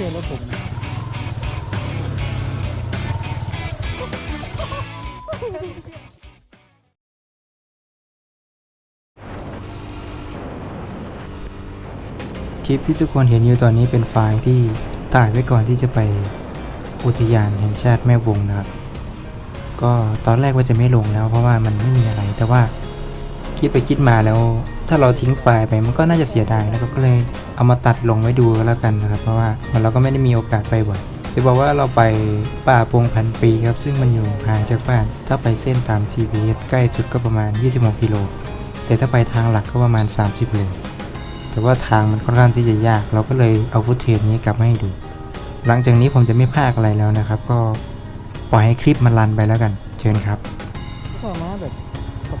ใช่รถผมนะคลิปที่ทุกคนเห็นอยู่ตอนนี้เป็นไฟล์ที่ถ่ายไว้ก่อนที่จะไปอุทยานแห่งชาติแม่วงนะครับ ก็ตอนแรกว่าจะไม่ลงแล้วเพราะว่ามันไม่มีอะไร แต่ว่าคิดไปคิดมาแล้ว ถ้าเราทิ้งไฟล์ไปมันก็น่าจะเสียดายนะครับก็เลยเอามาตัดลงไว้ดูแล้วกันนะครับเพราะว่ามันเราก็ไม่ได้มีโอกาสไปบ่อยจะบอกว่าเราไปป่าปงพันปีครับ ซึ่งมันอยู่ห่างจากบ้าน ถ้าไปเส้นตาม GPS ใกล้สุดก็ประมาณ 26 กิโล แต่ถ้าไปทางหลักก็ประมาณ 30เลยแต่ว่าทางมันค่อนข้างที่จะยาก เราก็เลยเอาฟุตเทจนี้กลับมาให้ดู หลังจากนี้ผมจะไม่พากอะไรแล้วนะครับ ก็ปล่อยให้คลิปมันรันไปแล้วกัน เชิญครับก็มาแบบ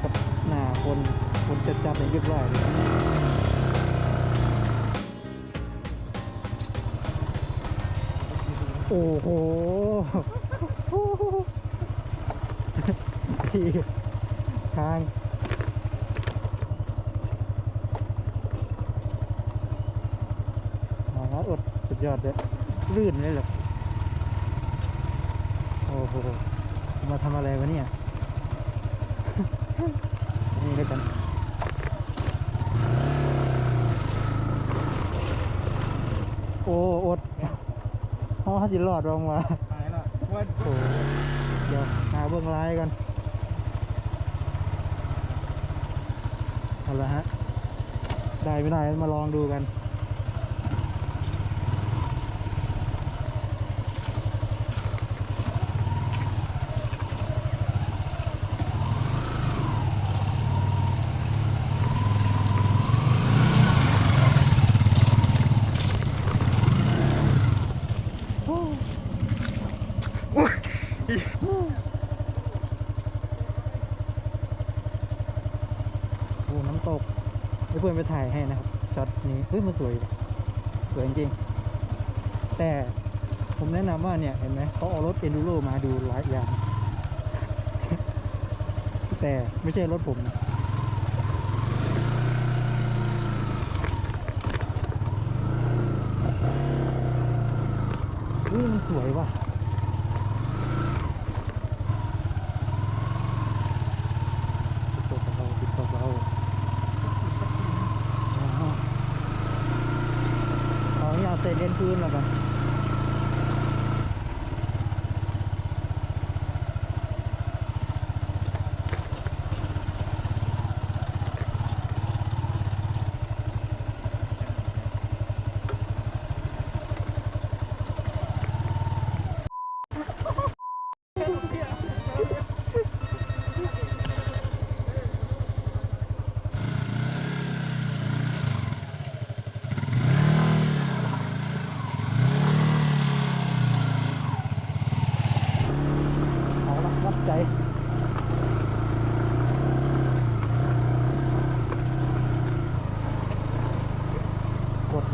กติหน้าคน จัดจัดในเรียบร้อยเลยโอ้โหที่ทางอ๋ออดสุดยอดเลยลื่นเลยเหรอโอ้โห มาทำอะไรวะเนี่ย นี่ด้วยกัน อ้อดห้อสิรอดลงมาหายละว่าโอ้เดี๋ยวหาเบื้องร้ายกันเอาละฮะ ได้ไม่ได้มาลองดูกัน เพื่อนไปถ่ายให้นะครับช็อตนี้เฮ้ยมันสวยว่ะสวยจริงแต่ผมแนะนำว่าเนี่ยเห็นไหมเขาเอารถเอนดูโรมาดูหลายอย่าง แต่ไม่ใช่รถผมนะเฮ้ยมันสวยว่ะ ติดตัวเราติดตัวเราอ๋อ เอาอยากเตะเล่นพื้นแล้วกัน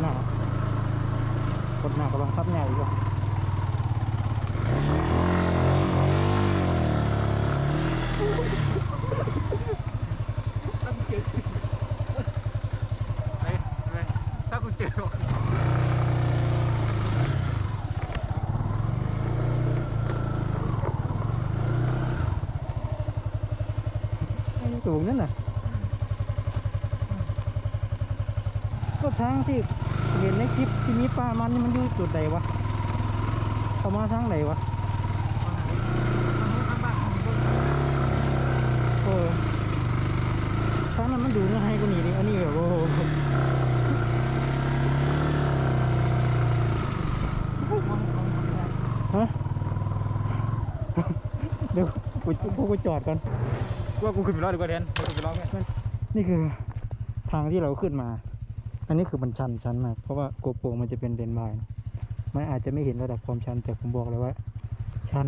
หน้ากดหน้ากำลังคับใหญ่อยู่ไอ้ไอ้ถ้ากูเจอไอ้สูงนั่นน่ะก็ทางที่เห็นในคลิปที่มีปลามันนี่มันอยู่จุดใดวะเขามาทางไหนวะเออทางนั้นมันดูง่ายกว่านี้ดิอันนี้แบบโอ้โหฮะเดี๋ยวกูกูกูจอดก่อนว่ากูขึ้นไปรอดดีกว่าแทนกูไปรอดไหมนี่คือทางที่เราขึ้นมา อันนี้คือมันชันชันมากเพราะว่าโกโปรมันจะเป็นเลนส์วายมันอาจจะไม่เห็นระดับความชัน แต่ผมบอกเลยว่า ชัน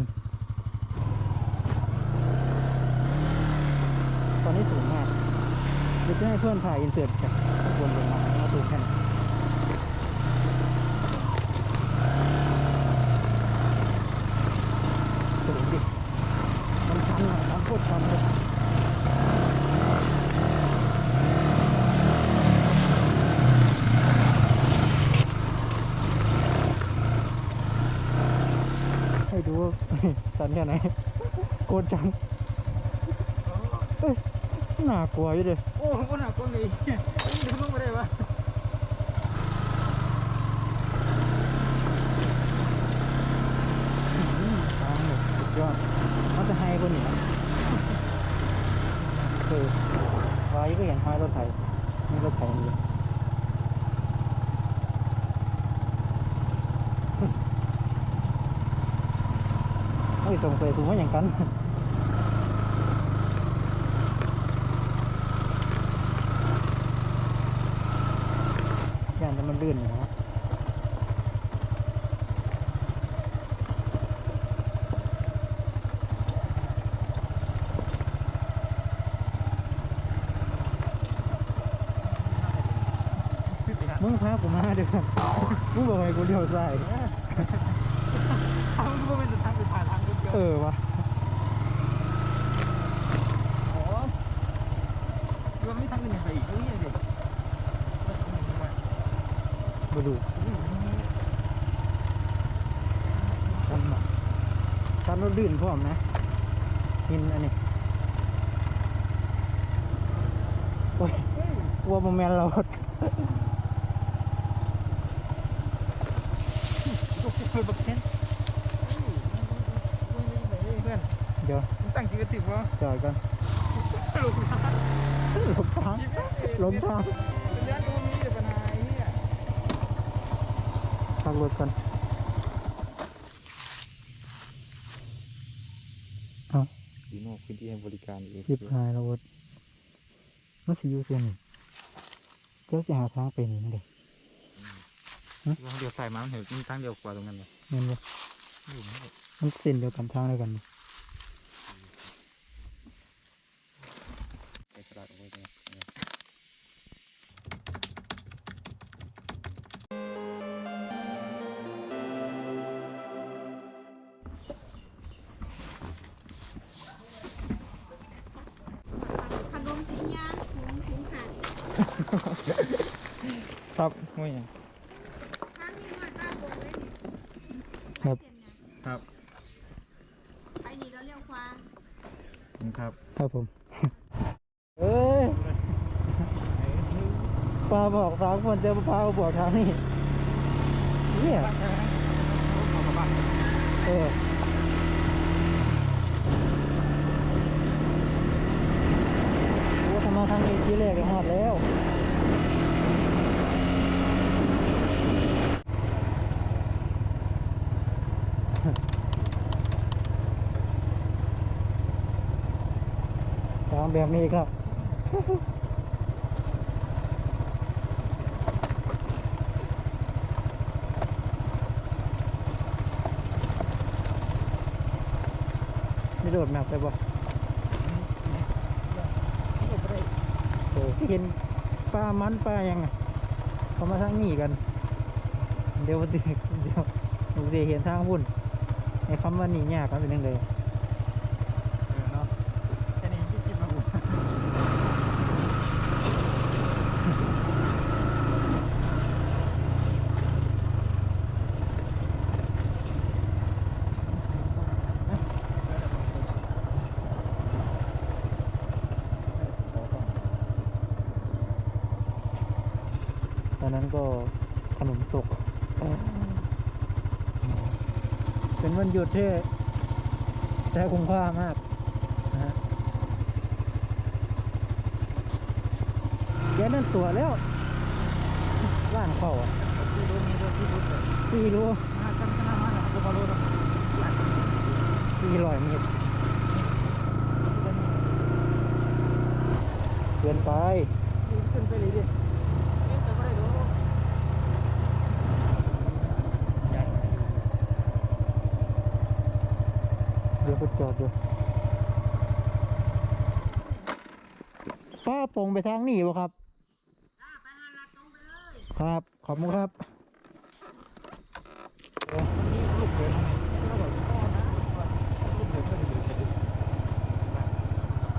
ตอนนี้สูงมากเดี๋ยวจะให้เพื่อนถ่ายอินเสิร์ตจากบนลงมาว่าสูงแค่ไหนสูงดิ มันชันอะมันโคตรชันเลย ค่ไหนโกรธจังเอ้ยน่ากลัวอยู่เด้โอ้ผมก็หนักกว่านี้เดี๋ยวลงไปได้ปะทางแบบสุดยอดมันจะให้คนนี้นะเออไว้ก็อย่างห้อยรถไถนี่รถไถนี่ เฮ้ยสงสัยสูงว่าอย่างกันย่านแต่มันลื่นอยู่นะมึงพาผมมาเดี๋ยวมึงบอกให้กูเลี้ยวซ้ายทางมันเป็น เออวะโอ้ยไม่ทางอื่นยังไงอีกนี่เด็กมาดูชันชันรถลื่นพร้อมนะหินอันนี้โอ้ยกลัวโมแมนเราเพื่อบักเทนเพื่อน เดี๋ยวมึงตั้งกี่กระติกวะจอดกันลงทางหลบทางหลบทางเป็นย่านตรงนี้เดี๋ยวปัญหาไอ้เนี่ยพักรถกันเอาดีมากพื้นที่ให้บริการอยู่จิบหายแล้วรถมันสิอยู่เส้นนี่เจ้าจะหาทางไปนี่นั่นเด็กเดี๋ยวใส่มามันเห็นมีทางเดียวกว่าตรงนั้นเลยเงินบ่มันเส้นเดียวกันทางเดียวกันนี่ใครับไม่ยังถ้ามีหน่อยป้าโบกไว้ดิครับ เส้นไงครับไปนี่เราเรียกควาครับครับผม เอ้ยปลาบอกสามคนเจอปลาบอกทางนี่เนี่ยเออโอ้ทำ มาทางนี้ทีแรกก็หอดแล้วทางแบบนี้ครับไม่โดดแมพไปบ่โเห็นปลามันปลายังไงเขามาทางนี้กัน เดี๋ยวเดี๋ยวเดี๋ยวเห็นทางวุ่นไอ้คำว่านี่ยากกันเป็นยังไง เออเนาะแค่นี้จิ๊บจิ๊บมาบุ ต อนนั้นก็ขนมตก เป็นวันหยุดที่แต่คุ้มค่ามากนะฮะแกนั่นตัวแล้วร้านเข้าอะที่รู้มีด้วยที่รู้เลยสี่โลมาตั้งขนาดนั้นนะกูมารู้แล้วสี่ร้อยเมตรเกินไปขึ้นไปเลยดิขึ้นไปไม่ได้ดู เดี๋ยวไป จอดดูป้าปงไปทางนี้บ่ครับครับ ขอบคุณครับเป็นไปดิ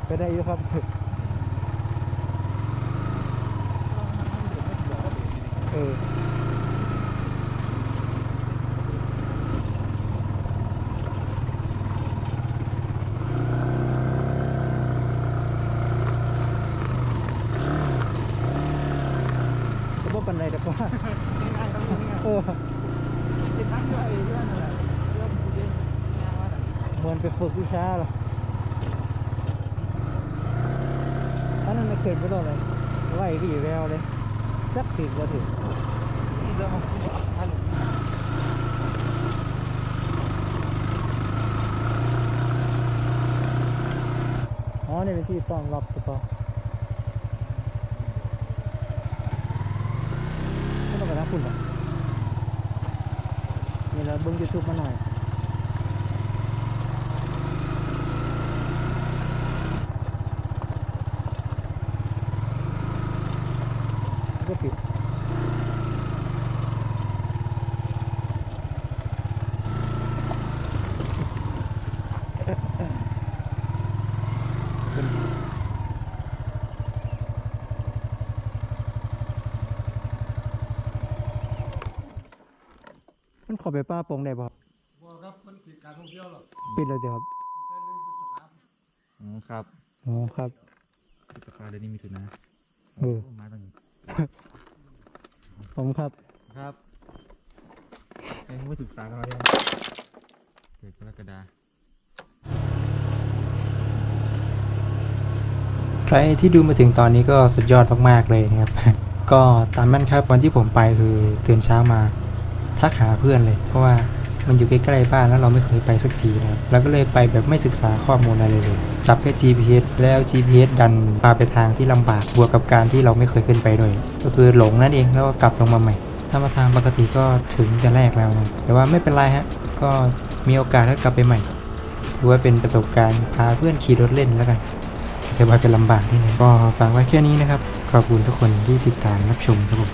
ไปได้อยู่ครับเออ ปันใดแต่ว่า ง่ายๆต้องง่าย เออ ๆเป็นทั้งเรือเองเรื่องนั่นแหละเรื่องผู้เล่นงานว่าน่ะ เห มือนไปฝึกวิชาหรออันนั้นเกิดไปแล้วเลยไหววี่แววเลยจักถึงก็ถึงนี่เราฮัลโหลอ๋อนี่เป็นที่ต้อนรับถูกปะไม่ต้องไปทางคุณหรอกนี่เราเบิ้งยูทูบมาหน่อย ก็ปิด มันขอไปป้าโปงได้ป่ะครับบ่ครับมันติดการท่องเที่ยวหรอกปิดเลยเดี๋ยวครับแต่หนึงเป็นสถานอ๋อครับอ๋อครับ พฤษภาเดือนนี้มีถุนาเออ มาตั้งผมครับ ครับไอ้ไม่ศึกษากันมาเลยเกิดกรกฎา ใครที่ดูมาถึงตอนนี้ก็สุดยอดมากๆเลยนะครับ ก็ตามนั้นครับวันที่ผมไปคือตื่นเช้ามา ทักหาเพื่อนเลย เพราะว่ามันอยู่ใกล้ๆบ้านแล้วเราไม่เคยไปสักทีนะครับแล้วก็เลยไปแบบไม่ศึกษาข้อมูลอะไรเลยจับแค่ GPS แล้ว GPS ดันพาไปทางที่ลำบากบวกกับการที่เราไม่เคยขึ้นไปด้วยก็คือหลงนั่นเองแล้วก็กลับลงมาใหม่ ถ้ามาทางปกติก็ถึงจะแรกแล้วนะแต่ว่าไม่เป็นไรฮะก็มีโอกาสก็กลับไปใหม่ถือว่าเป็นประสบการณ์พาเพื่อนขี่รถเล่นแล้วกันจะว่าเป็นลำบากนิดนึงก็ฝากไว้แค่นี้นะครับขอบคุณทุกคนที่ติดตามรับชมครับผม